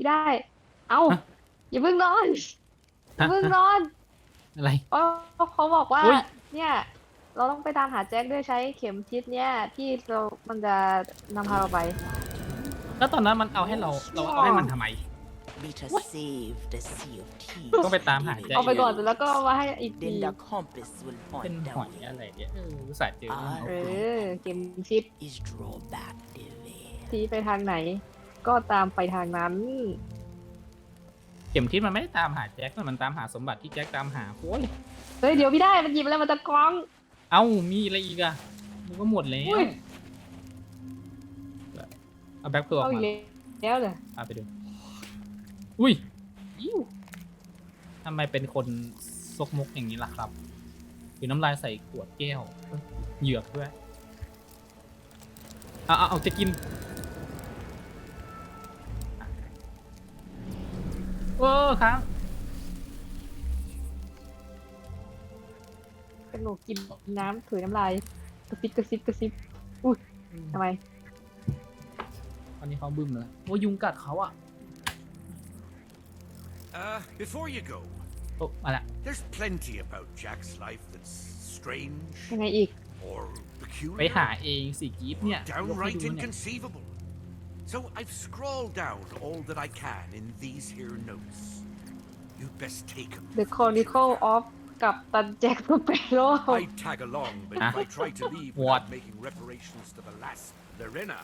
พี่ได้ เอ้าฮะอย่าเพิ่งนอนอย่าเพิ่งนอนอะไร เพราะเขาบอกว่า อุ๊ย เนี่ย เราต้องไปตามหาแจ็คด้วยใช้เข็มทิศเนี่ยที่เรามันจะนำพาเราไป แล้วตอนนั้นมันเอาให้เรา เราเอาให้มันทำไม Let us save the Sea of Thieves. ต้องไปตามหาแจ็ค เอาไปก่อนแล้วก็เอามาให้อีกที Then the compass will เป็น point หอย the อะไร way. เนี่ยเอออุตส่าห์เจอ เออเข็มทิศ Is draw back the veil. ที่ไปทางไหน ก็ตามไปทางนั้น เข็มทิศมันไม่ได้ตามหาแจ็คมันตามหาสมบัติที่แจ็คตามหาโอ้ยเฮ้ยเดี๋ยวพี่ได้มันหยิบอะไรมาจากกล่องเอ้ามีอะไรอีกอะมันก็หมดแล้วอุ้ยเอาแบ็คตัวออเอากอีกมาแล้วเลยเอาไปดูอุ้ยอิ้วทำไมเป็นคนซกมกอย่างนี้ล่ะครับหรือน้ำลายใส่ขวดแก้วเอ้ยเหยือกด้วยเอาเอาเอาจะกิน โอ้ครับกระหนูกินน้ำถุยน้ำลายกระซิบกระซิบกระซิบอุ้ยทำไมตอนนี้เขาบึ้มแล้วโอ้ยุงกัดเขาอะ Uh, before you go, โอ้มาละ there's plenty about Jack's life that's strange ยังไงอีก or ไป peculiar, หาเองสิกีฟเนี่ย or ยกให้ downright ดูเนี่ย inconceivable. So I've scrawled down all that I can in these here notes. You'd best take 'em. The Chronicle of กับตันแจ็คสเปโร่ I'd tag along, but if I try to leave What? without making reparations to the lass, Lorena,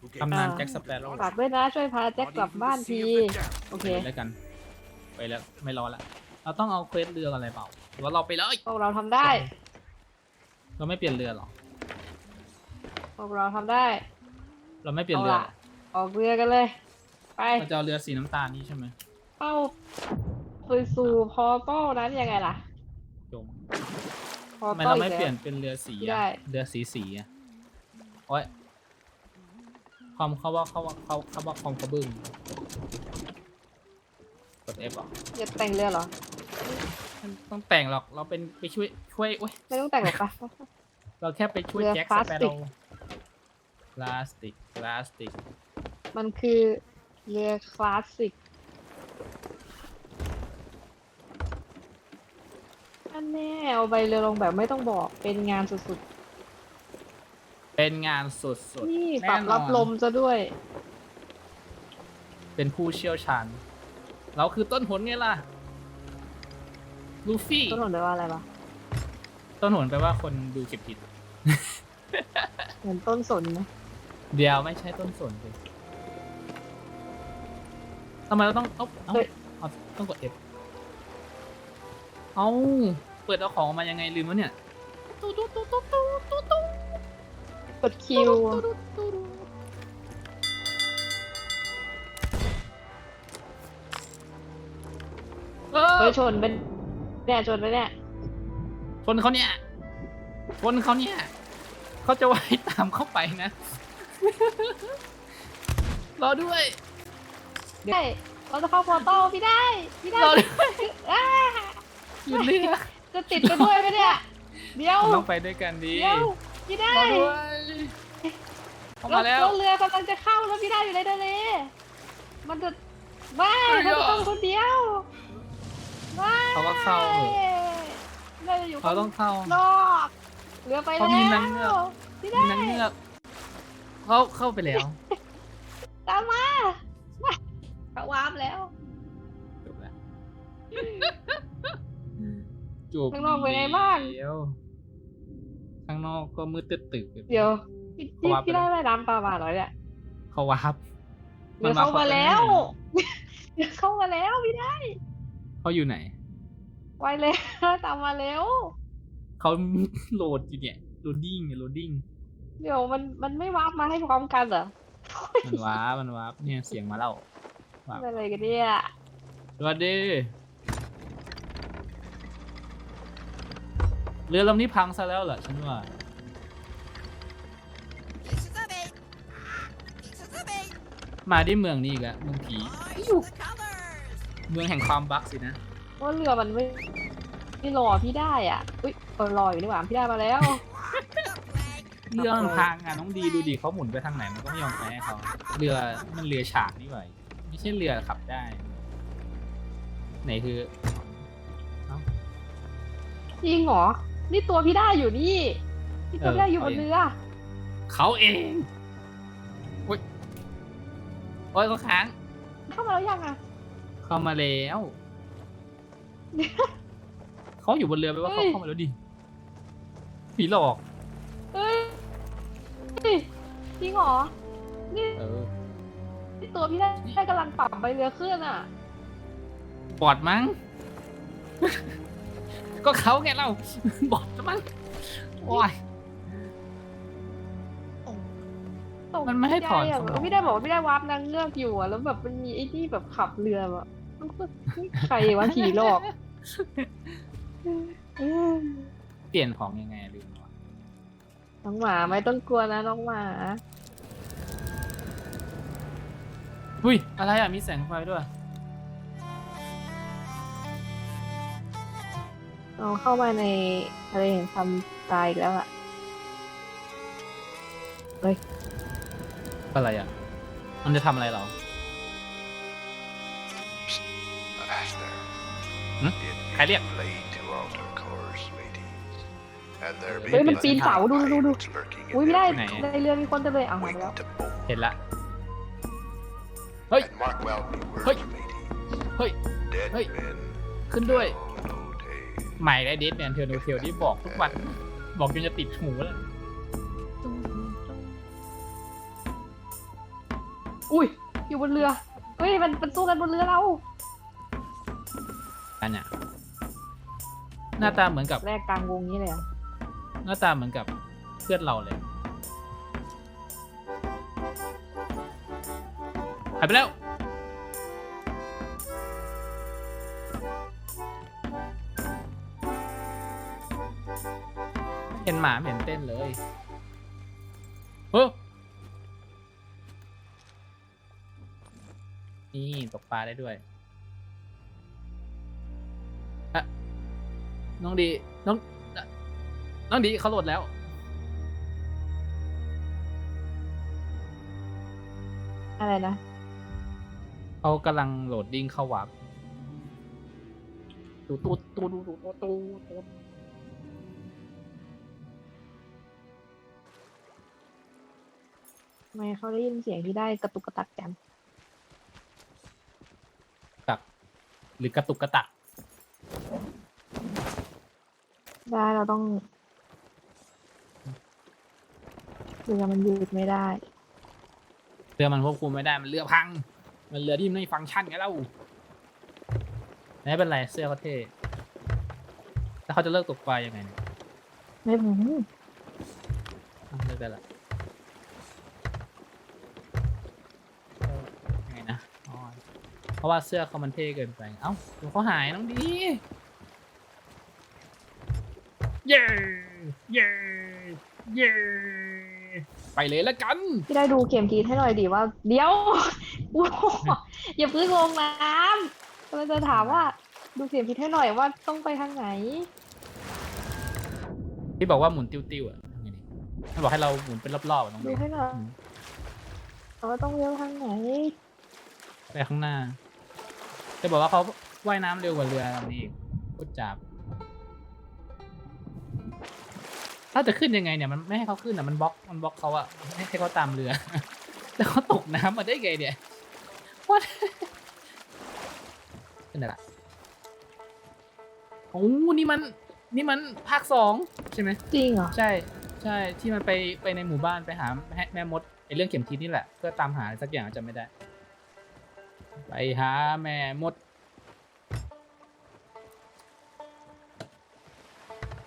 who gave ตำนานอ่าแจ็คสเปโร่ ฝากด้วยนะ ช่วยพาแจ็ค not กลับ even บ้าน the ที Sea of the Damned โอเค ไปแล้วกัน ไปแล้วไม่รอละ เราต้องเอาเควสเรืออะไรเปล่าหรือว่าเราไปเลย พวกเราทำได้ เราไม่เปลี่ยนเรือหรอ พวกเราทำได้ เราไม่เปลี่ยนเอาเรือล่ะ ออกเรือกันเลย ไป เราจะเอาเรือสีน้ำตาลนี่ใช่ไหมเข้าไปสู่พอร์ตัลนั้นยังไงล่ะ จมพอทำไมร์ตัลเราไม่อีกเปลี่แล้ยนวเป็นเรือสีได้ อะเรือสีสีอะโอ้ยคอมเขาว่าเขาว่าเขาเขาว่าคอมเขาบึ้งกด F หรอจะแต่งเรือเหรอไม่ต้องแต่งหรอกเราเป็นไปช่วยช่วยโอ้ย ไม่ต้องแต่งหรอกปะ เราแค่ไปช่วยเรือแจ็คพสลาสเปติโร่กพลาสติกพลาสติก มันคือเรือคลาสสิก อันแน่เอาใบเรือลงแบบไม่ต้องบอกเป็นงานสุดเป็นงานสดสดๆนี่แน่ปรับนอนรับลมซะด้วย เป็นผู้เชี่ยวชาญ เราคือต้นหนไงล่ะ ลูฟี่ ต้นหนแปลว่าอะไรวะต้นหนแปลว่าคนดูเข็มผิด เหมือนต้นสนนะ เดียวไม่ใช่ต้นสนเลย ทำไมเราต้องเอ้าเอ้าเอาต้องกด F เอ้าเปิดเอาของออกมายังไงลืมแล้วเนี่ยตุ๊ตุ๊ตุ๊ตุ๊ตุ๊ตุ๊ตุ๊กดคิวเออเฮ้ยชนเป็นเนี่ยชนไปเนี่ยชนเขาเนี่ยชนเขาเนี่ยเขาจะว่ายตามเข้าไปนะ รอด้วย ได้เราจะเข้าพอร์ตัลพี่ได้พี่ได้รอด้วยอ้าอยู่เรือจะติดไปด้วยไหมเนี่ยเดี๋ยวต้องไปด้วยกันดีเดี๋ยวพี่ได้รอด้วยเข้ามาแล้วรถเรือกำลังจะเข้าแล้วพี่ได้อยู่ในทะเลมันจะบ้าเฮ้ยเขาจะต้องคนเดียวบ้าเขาก็เข้าเถอะน่าจะอยู่เขาต้องเข้านอกเรือไปแล้วเขามีนางเงือกพี่มีได้นางเงือกเขาเข้าไปแล้วตามมา มาเขาวาร์ปแล้ว จบแล้วจบข้างนอกเป็นไงบ้างเดี๋ยวข้างนอกก็มืดตึ๊ดตึกเดี๋ยวพี่เขาพี่วาร์ปไปพี่แล้ได้วว่ายน้ำปลามาเหรอเนี่ยเขาวาร์ปเดี๋ยวเข้ามาแล้วเดี๋ยวเข้ามาแล้วพี่ได้เขาอยู่ไหน ไวแล้วตามมาแล้วเขาโหลดอยู่เนี่ยโหลดดิ้งเนี่ยโหลดดิ้งเดี๋ยวมันมันไม่วาร์ปมาให้พร้อมกันเหรอมันวาร์ปมันวาร์ปเนี่ยเสียงมาแล้วว้าว อะไรกันเนี่ยสวัสดี เรือลำนี้พังซะแล้วเหรอฉันว่า มาที่เมืองนี้อีกแล้วเมืองผี เมืองแห่งความบักสินะ ว่าเรือมันไม่ไม่รอพี่ได้อะ อุ้ยเออรออยู่นี่หว่าพี่ได้มาแล้ว เรือมันพังอะน้องดีดูดิเขาหมุนไปทางไหนมันก็ไม่ยอมแพ้เขาเรือมันเรือฉากนี่หว่า ไม่ใช่เรือขับได้ ไหนคือจริงเหรอ นี่ตัวพี่ได้อยู่นี่ นี่ตัวพี่ได้อยู่บนเรือ เขาเองอุ้ยโอ้ยเขาค้าง เข้ามาแล้วยังอะ เข้ามาแล้วเขาอยู่บนเรือไปว่าเขาเฮ้ยเข้ามาแล้วดิผีหลอก เฮ้ยเฮ้ยจริงเหรอ นี่ เออนี่ตัวพี่ได้ได้กำลังปรับไปเรือเคลื่อนอะ บอดมั้ง ก็เขาไงเรา บอดมั้งโอ้ย ตกมันไม่ให้ถอนใจะสมอง พี่ได้บอกว่าพี่ได้วาร์ปนางเงือกอยู่อะแล้วแบบมันมีไอ้ที่แบบขับเรือแบบมันก็ใครวะผีหลอกอืมเปลี่ยนของยังไงลืมวะน้องหมาไม่ต้องกลัวนะน้องหมา อุ้ย อะไรอะ มีแสงไฟด้วย เราเข้ามาในทะเลแห่งความตายอีกแล้วอะอะไรอะ มันจะทำอะไรเรา Aster. Hmm? It Khải is Liệt. late to alter course, mateys. And there Ê, may mình be tin tảo, đu, đu, đu. pirates lurking in อุ้ยไม่ได้ every Này. cove ในเรือมีคนเต็มเลยอะมาแล้ว waiting to bolt. เห็นละ Ê. And mark well me words, Ê. mateys. เฮ้ย Dead Ê. men ขึ้นด้วย tell no tales. ใหม่ได้เดทแมนเทอร์โนเทลที่บอกทุกวัน บอกจนจะติดหูแล้วอุ้ย อยู่บนเรือ เฮ้ย มันมันสู้กันบนเรือเรากันเนี่ยหน้าตาเหมือนกับแรกกลางวงนี้เลยอะหน้าตาเหมือนกับเพื่อนเราเลยายไปแล้ว เห็นหมาเห็นเต้นเลยเฮ้ยนี่ตกปลาได้ด้วยอะน้องดี น้อง น้องดีเขาโหลดแล้วอะไรนะ เขากำลังโหลดดิ้งเข้าวับตูตูตูตูตูตูตูตูทำไมเขาได้ยินเสียงที่ได้กระตุกกระตักกันตัก หรือกระตุกกระตัก ได้เราต้องเรือมันหยุดไม่ได้ เรือมันควบคุมไม่ได้มันเรือพัง มันเรือที่ไม่ฟังก์ชันไงเล่าไม่เป็นไรเสื้อเขาเท่แล้วเขาจะเลิกตกปลายังไงเนี่ยไม่ผมอ้าวเลิกได้ละยังไงนะอ๋อเพราะว่าเสื้อเขามันเท่เกินไป เอ้าเดี๋ยวเขาหายน้องดี เย้เย้เย้ไปเลยละกัน พี่ได้ดูเข็มทีให้หน่อยดิว่า เดี๋ยวโอ้โหอย่าเพิ่งลงน้ำกำลังจะถามว่า ดูเข็มทิศให้หน่อยว่าต้องไปทางไหน ที่บอกว่าหมุนติ้วๆอะทำไงดีมันบอกให้เราหมุนเป็นรอบๆอะน้องดูดีให้หน่อยอืมว่าต้องเลี้ยวทางไหน ไปข้างหน้าจะบอกว่าเขาว่ายน้ำเร็วกว่าเรือลำนี้อีกโคตรจับถ้าจะขึ้นยังไงเนี่ยมันไม่ให้เขาขึ้นอะมันบล็อกมันบล็อกเขาอะไม่ให้เขาตามเรือ แล้วเขาตกน้ำมาได้ไงเนี่ย วัดเป็นอะไรล่ะโอ้นี่มัน นี่มันภาคสองใช่ไหม จริงเหรอ ใช่ ใช่ ที่มันไป ไปในหมู่บ้านไปหาแม่แม่มดไอเรื่องเข็มทิศนี่แหละเพื่อตามหาอะไรสักอย่างจำไม่ได้ ไปหาแม่มด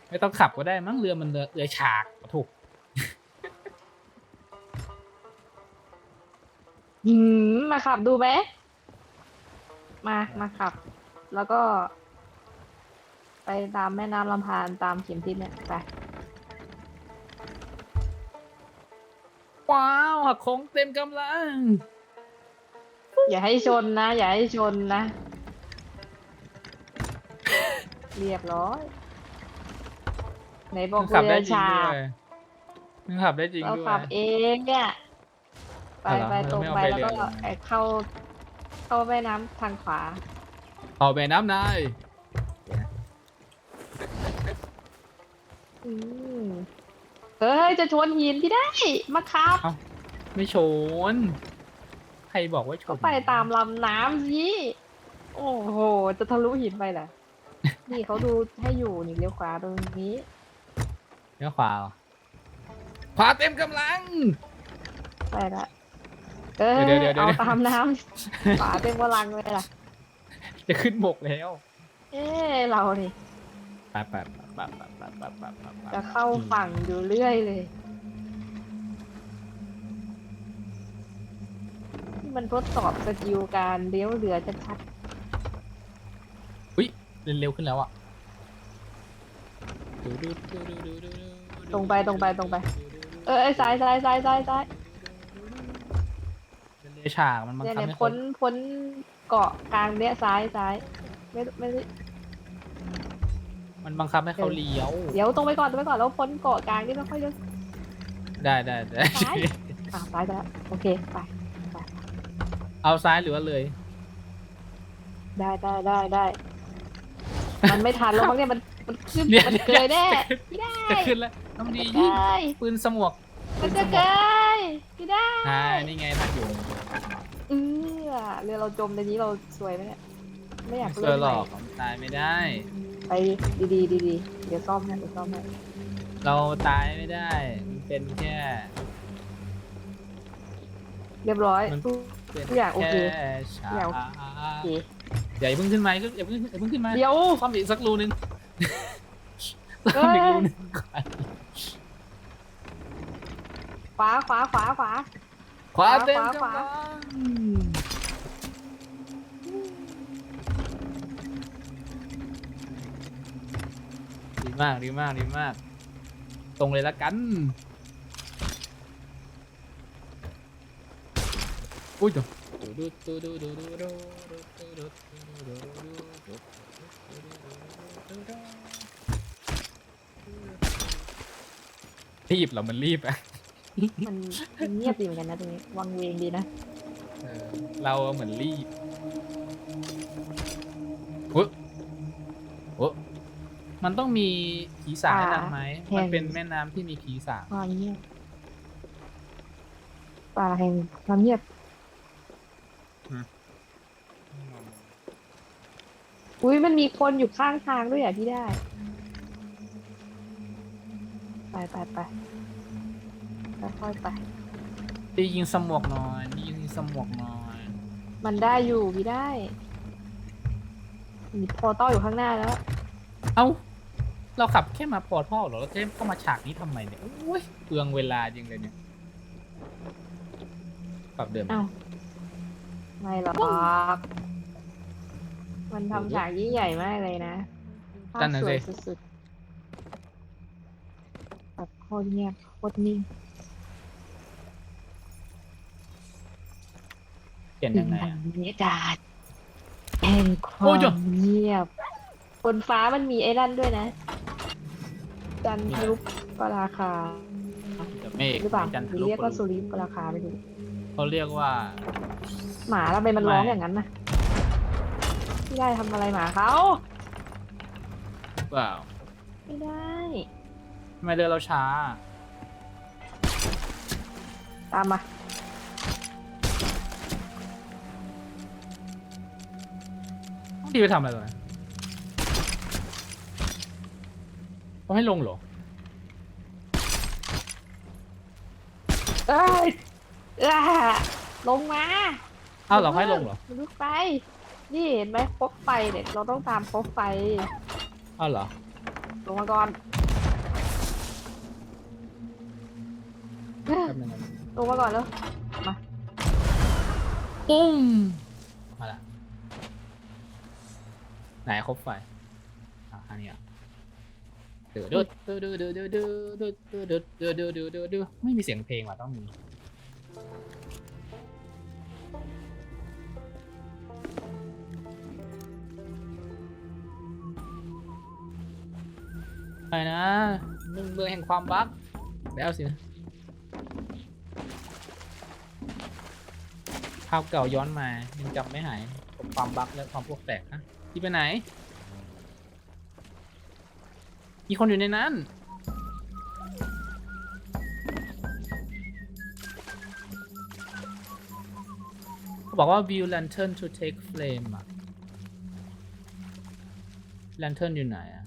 ไม่ต้องขับก็ได้มั้งเรือมันเรือเรือฉากถูก หืมมาขับดูไหมมามาขับ แล้วก็ ไปตามแม่น้ำลำพานตามเข็มทิศเนี่ยไปว้าวหักโค้งเต็มกำลัง อย่าให้ชนนะ อย่าให้ชนนะ เรียบร้อยไหนบอกขับเรืได้อจริงฉาด้กวยมึงขับได้จริงเราด้วยขับเองเนี่ย ไปอ๋อเหรอไปตรงไม่เอาไปไปแล้วก็เรือไอ้เข้า เข้าแม่น้ำทางขวา เอาแม่น้ำนายอืมเฮ้ย จะชนหินที่ได้ มาครับ ไม่ชน ใครบอกว่าชก็นไปตามลำน้ำสิ โอ้โห จะทะลุหินไปเหรอ นี่เขาดูให้อยู่นี่เลี้ยวขวาตรงนี้เลี้ยวขวาเหรอขวาเต็มกำลัง ไปละ เออเดี๋ยวเดี๋ยวเดี๋ยว เอาตามน้ำขวาเต็มกำลังเลยล่ะ จะขึ้นบกแล้วเอ๊ะเรานี่ไปไปไปไปไปไปไปไปไปจะเข้าฝั่งอยู่เรื่อยเลยนี่มันทดสอบสกิลการเลี้ยวเรือชัดอุ้ยเร็วขึ้นแล้วอะตรงไปตรงไปตรงไปๆเออเอ้ยซ้ายซ้ายซ้ายซ้ายซ้าย เรือฉากมันบังเนี่ยคับเนี่ยให้คพ้นนพ้นเกาะกลางเนี้ยซ้ายซ้ายไม่ไม่ได้มันบังคับให้เขาเลี้ยว เดี๋ยวตรงไปก่อนตรงไปก่อนแล้วพ้นเกาะกลางนี่ไม่ค่อยเยอะ ได้ได้ได้ซ้าย อะซ้ายไปแล้วโอเคไปเอาซ้ายหรือว่าเลย ได้ได้ได้ได้มันไม่ทันแล้วมั้งเนี่ยมันมันขึ้นเนี่ย มันเกยแน่ไม่ได้จะขึ้นแล้วน้ำดีไม่ยิงได้ปืนสมวกมันจะเกยไม่ได้ใช่นี่ไงทางอยู่เออ เรือเราจมในนี้เราสวยไหมเนี่ยไม่อยากเจเล่อนหลใหม่อกตายไม่ได้ ไปดีๆดีๆเดี๋ยวซ่อมให้เดี๋ยวซ่อมให้เราตายไม่ได้ มันเป็นแค่ เรียบร้อยมัน ทุก เป็นทุกอย่างโอเคแค่ฉาทุกอย่างกโอเคอย่าเพิ่งขึ้นมาอย่าเพิ่งอย่าเพิ่งขึ้นมาเดี๋ยว ซ่อมอีกสักรูนึงเอ้ยซ่อมอีกรูนึงก่อนขวาขวาขวาขวา ขวาเต็มขวาขวากำลัง ดีมากดีมากดีมาก ตรงเลยละกัน อุ้ยเดี๋ยวรีบเหรอมันรีบอะมันมันเงียบดีเหมือนกันนะตรงนี้วังเวงดีนะ เออเราเหมือนรีบอุ๊ยโอ้ มันต้องมีผีสางแนะนำไหมมันเป็นแม่น้ำที่มีผีสางความเงียบป่าแห่งความเงียบ อุ้ยมันมีคนอยู่ข้างทางด้วยอะพี่ได้ ไปไปไปค่อยๆไปดียิงสมวกหน่อยดียิงสมวกหน่อยมันได้อยู่พี่ได้ มีพอต้ออยู่ข้างหน้าแล้ว เอ้า เราขับแค่มาพอท่อเหรอเราจะเข้ามาฉากนี้ทำไมเนี่ยโอ้ยเปลืองเวลาจริงเลยเนี่ยปรับเดิมเอ้าไม่หรอก มันทำฉากยิ่งใหญ่มากเลยนะภาพสวยสุดๆแบบโคตรเงียบโคตรนิ่ง เปลี่ยนยังไงบรอะรยากาศแห่งคโอ้วายเดี๋ยว มเงียบ บนฟ้ามันมีไอ้นั่นด้วยนะ จันทรุปปราคาเดี๋ยวเมฆหรือเปล่าจันหทรือรุเรียกว่าปสุริปราคาไม่รู้เขาเรียกว่าหมาทำไมมันร้องไม่อย่างนั้นนะไม่ได้ทำอะไรหมาเขาเปล่าไม่ได้ทำไมเรือเราช้า ตามมาที่ไปทำอะไรตรงนั้น เขาให้ลงเหรอเอ้ยเอ้าลงมาอ้าวเราให้ลงเหรอมันลุกไป นี่เห็นไหมคบไฟเนี่ยเราต้องตามคบไฟ อ้าวเหรอ ลงมาก่อน แป๊บนึงนะลงมาก่อนแล้ว ปุ้ม มาละไหนครบไฟอะอันนี้อะ เดือดเดือดเดือดเดือดเดือดเดือดเดือดเดือดเดือดเดือดเดือดเดือดไม่มีเสียงเพลงว่ะต้องมีไปนะเมืองเมืองแห่งความบักแล้วสินะภาพเก่าย้อนมายังจำไม่หายความบั๊กและความพวกแตกนะที่ไปไหน มีคนอยู่ในนั้นเขาบอกว่า view lantern to take flame อะ lantern อยู่ไหนอะ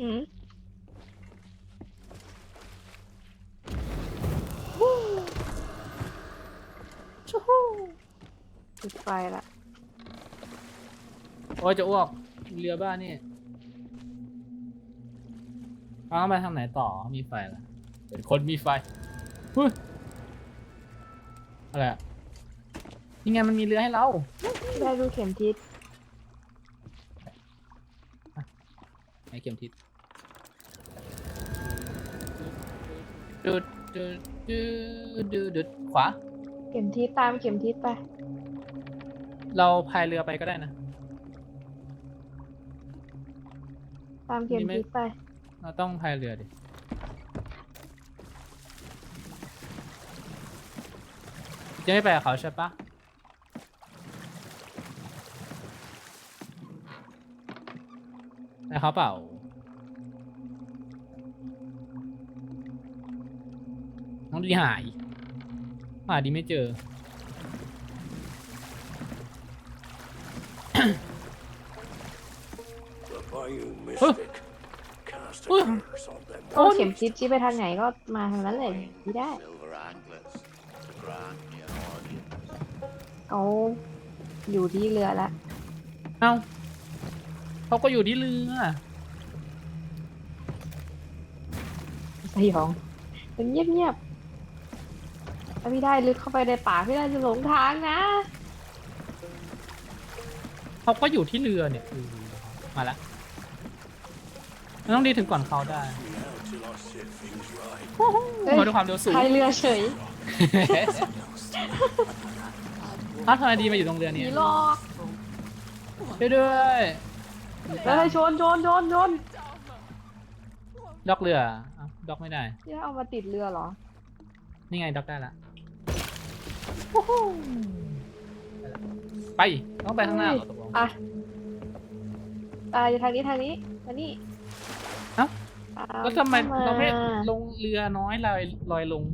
อืมชูฮู้จุดไฟละ โอ้ยจะอ้วก เรือบ้านนี่ เอาไปทางไหนต่อมีไฟละเป็นคนมีไฟหุ้ยอะไรอะนี่ไงมันมีเรือให้เราได้ดูเข็มทิศไอเข็มทิศดูดดูดดูดดูดดูดขวา เข็มทิศตามเข็มทิศไป เราพายเรือไปก็ได้นะ ตามเข็มมีไหมทิศไป เราต้องพายเรือดิ จะไม่ไปกับเขาใช่ปะไปเขาเปล่า น้องดีหายหาดีไม่เจอ The Bayou Huh? Mystic cast a Huh? curse on them. ก็เข็มทิศชี้ไปทางไหนก็มาทางนั้นเลยที่ได้ Silver anklets to grant me an audience. เขาอยู่ที่เรือละเอ้าเขาก็อยู่ที่เรือสยองมันเงียบเงียบๆถ้าพี่ได้ลึกเข้าไปในป่าพี่ได้จะหลงทางนะเขาก็อยู่ที่เรือเนี่ยอืมมาแล้ว มันต้องดีถึงก่อนเขาได้ Now till I set things right. เฮ้ยมาด้วยความเร็วสูงพายเรือเฉยอ้าวทำไมดีมาอยู่ตรงเรือหเนี่นียหลอกช่วยด้วยเฮ้ยชนชนชนชนด็อกเรืออ้าวด็อกไม่ได้พี่ได้เอามาติดเรือเหรอนี่ไงด็อกได้ละไปต้องไปข้างหน้าเหรอตกลงอะตายทางนี้ทางนี้มานี่ เอ้าตาแล้วทำไมข้เราไม่าลงเรือน้อยลอยลอยลง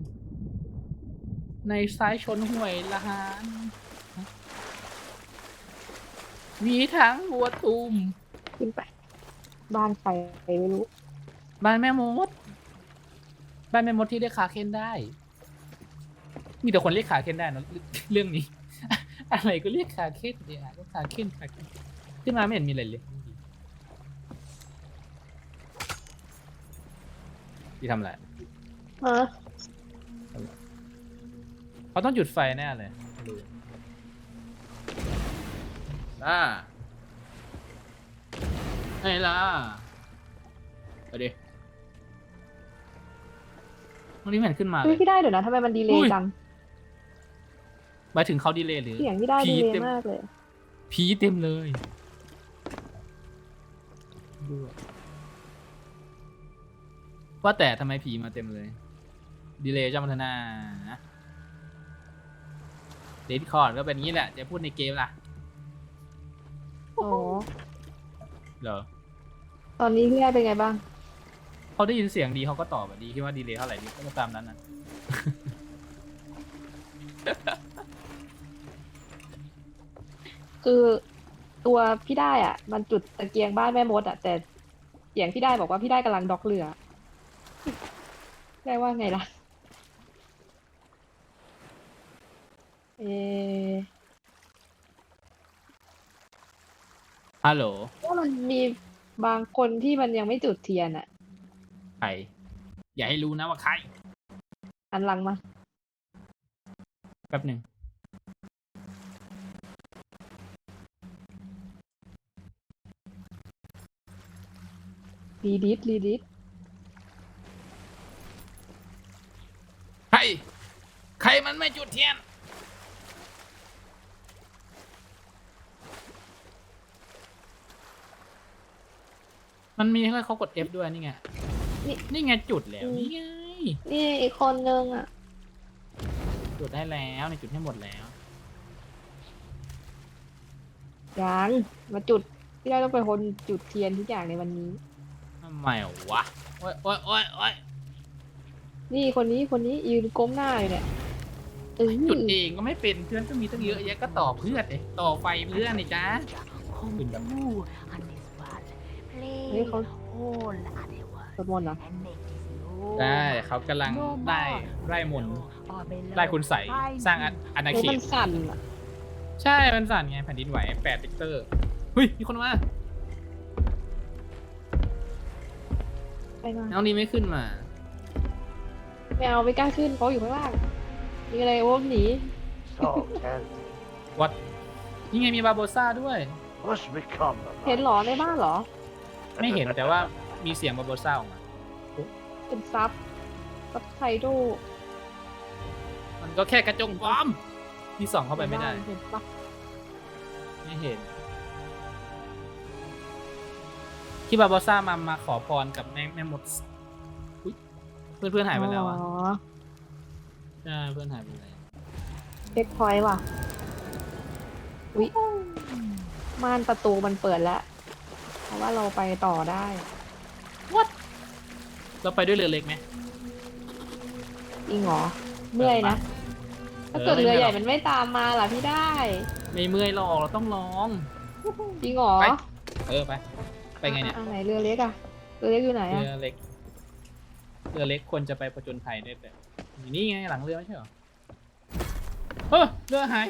ในซ้ายชนห่วยละหานมีทั้งหัวตูมขึ้นไป บ้านใครไม่รู้ บ้านแม่มด บ้านแม่มดที่เรียกขาเคนได้ มีแต่คนเรียกขาเคนได้เนอะเรื่องนี้ อะไรก็เรียกขาเคนเนี่ยก็ขาเคนขาเคนขึ้นมาไม่เห็นมีอะไรเลย ที่ทำอะไรฮะเขาต้องหยุดไฟแน่เลยล่าไงล่ะไปดิวันนี้ไม่เห็นขึ้นมาเลเฮ้ยยพี่ได้เดี๋ยวนะทำไมมันดีเลอุ้ย์ยจังหมายถึงเขาดีเลยหรือ เสียงพี่ได้ผีดีเลเต็ย์มมากเลย ผีเต็มเลยดูอะ ว่าแต่ทำไมผีมาเต็มเลย ดีเลยจ้ามัทนาเดดคอร์ดก็เป็นงี้แหละ จะพูดในเกมล่ะ โอ้เหรอตอนนี้พี่ได้เป็นไงบ้าง เขาได้ยินเสียงดีเขาก็ตอบอะดีคิดว่าดีเลยเท่าไหร่ดีก็ตามนั้นนะคือตัวพี่ได้อะ มันจุดตะเกียงบ้านแม่มดอะ แต่เสียงพี่ได้บอกว่าพี่ได้กำลังด็อกเรือ ได้ว่าไงล่ะเออฮัลโหลว่ามันมีบางคนที่มันยังไม่จุดเทียนอะใครอย่าให้รู้นะว่าใครอันหลังมา แป๊บหนึ่งรีดิสรีดิส ใคร ใครมันไม่จุดเทียน มันมีให้เขากด F ด้วยนี่ไง นี่ไงจุดแล้วนี่ไง นี่อีกคนนึงอะดูจุดได้แล้วในจุดให้หมดแล้ว ยังมาจุดที่เราต้องเป็นคนจุดเทียนทุกอย่างในวันนี้ ทำไมวะ โอ้ยโอ้ยโอ้ยโอ้ยนี่คนนี้คนนี้ยืนก้มหน้าอยู่เนี่ย เออจุดเองก็ไม่เป็นเพื่อนก็มีตั้งเยอะแยะก็ต่อเพื่อนเองต่อไฟเพื่อนนี่จ้า Come Good job. through on this world. เฮ้ย Play เขา all animals สวดมนต์เหรอ and make this no ได้เขากำลังได้ไร่มนต์ or below ไล่คุณใสยสร้างอาอาณาเฮ้ยเขมัตนสั่นอะใช่มันสั่นไงแผ่นดินไหวแปดลิกเตอร์เฮ้ยมีคนมาไปมาน้องนี้ไม่ขึ้นมาไม่เอาไม่กล้าขึ้นเขาอยู่ข้างล่าง มีอะไรโอ้หนี So, can วัดนี่ไงมีบาโบซ่าด้วย must become the เห็นเหรอในบ้านเหรอ ไม่เห็นแต่ว่ามีเสียงบาโบซ่าออกมา เป็นซับซับไทโดมันก็แค่กระจกบอมที่ส่องเข้าไปไม่ได้ เห็นปะไม่เห็น ที่บาโบซ่ามามาขอพรกับแม่แม่มดอุ๊ยเพื่อนเพื่อนๆหายไปแล้วอะอ๋อ ใช่เพื่อนหายไปแล้วเช็คพอยต์ว่ะวิม่านประตูมันเปิดแล้วเพราะว่าเราไปต่อได้ เราไปด้วยเรือเล็กไหม จริงเหรอ เมื่อยนะ ถ้าเกิดเรือใหญ่มันไม่ตามมาล่ะพี่ได้ ไม่เมื่อยหรอกเราต้องลอง จริงเหรอไป เออไป ไปไงเนี่ย อะไหนเรือเล็กอะเรือเล็กอยู่ไหนอะเรือเล็ก เรือเล็กควรจะไปประจนภัยได้แต่ อยู่นี่ไงหลังเรือไม่ใช่เหรอเออเรือหาย